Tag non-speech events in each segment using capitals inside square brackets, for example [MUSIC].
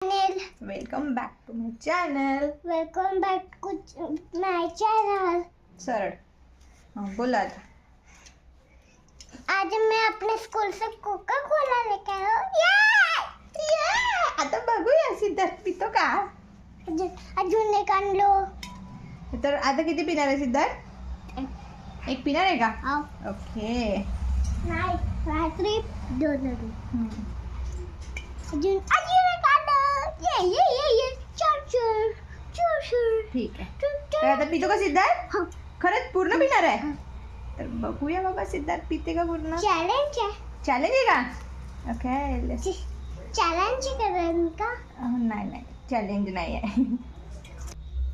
Welcome back to my channel Welcome back to my channel. सरळ हाँ बोला आता आज मैं अपने स्कूल से कोका कोला लेके आया ये ये आता बघूया सिद्धार्थ पितो का? अजून एक आणलो तर आता किती पिणार आहे सिद्धार्थ? एक। पिणार आहे का हाव. ओके। नाही रात्री दोन. हम्म. अजून अजून एक आणलं ये ये ये ये चार चार चार चार ठीक आहे चार, तर आता पितो का सिद्धार्थ हाव. खरंच पूर्ण पिणार आहे हाँ. तर बघूया बाबा सिद्धार्थ पिते का पूर्ण चॅलेंज आहे चॅलेंज आहे का? ओके चॅलेंज करेन का। नाही नाही चॅलेंज नाही आहे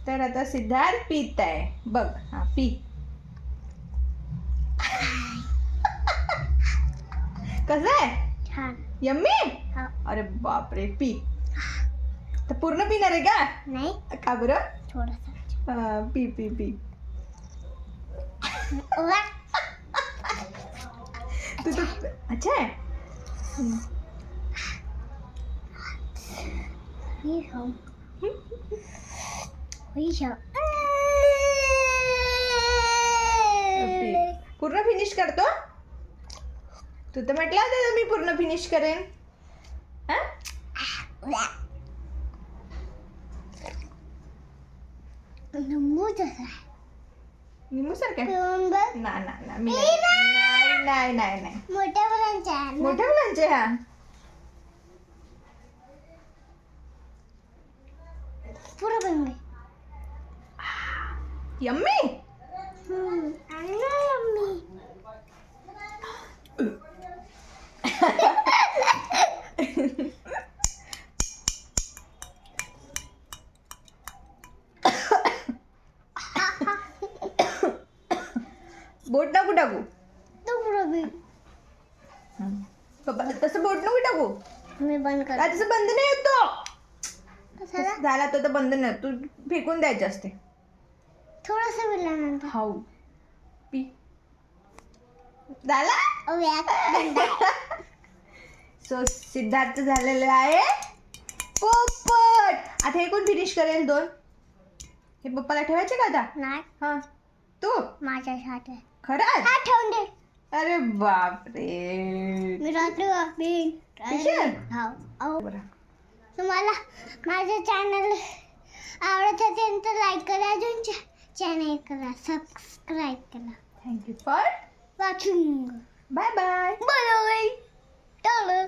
तर [LAUGHS] आता सिद्धार्थ पित आहे बघ हा पी. कसं आहे छान यम्मी? हा. अरे बापरे पी। तर पूर्ण पिणार आहे का नाही। का बरं? थोडासा अं, पी पी पी वा. तू तो अच्छा आहे हम्म. हे खाऊ. हे पूर्ण फिनिश करतो तू तर म्हटलं होतं मी पूर्ण फिनिश करेन हा लिंबू जसा आहे. निमू सारखं पिऊन बघ. ना ना ना मी नाही नाही नाही नाही मोठ्या मुलांच्या आहे ना. मोठ्या मुलांचे हा पुरं पण घे. यम्मी बोट नको टाकू. बी. पप्पा तसं बोट नको टाकू. मी बंद कर तसं बंद नाही येतो झाला तो तर बंद नाही तू फेकून द्यायचे असते. थोडस हाऊ. पी. झाला. सो [LAUGHS] सिद्धार्थ झालेलं आहे. पोपट. आता हे कोण फिनिश करेल दोन? हे पप्पाला ठेवायचे का आता? नाही. हा. तू? माझ्या साठी खरंच? हा ठेवून दे. अरे बापरे. मी रात्री वापरीन पिशल? हो हो बरं. तुम्हाला माझं चॅनल आवडत असेल तर लाईक करा अजून चॅनल करा सबस्क्राईब करा. Thank you for watching bye bye bye टाळं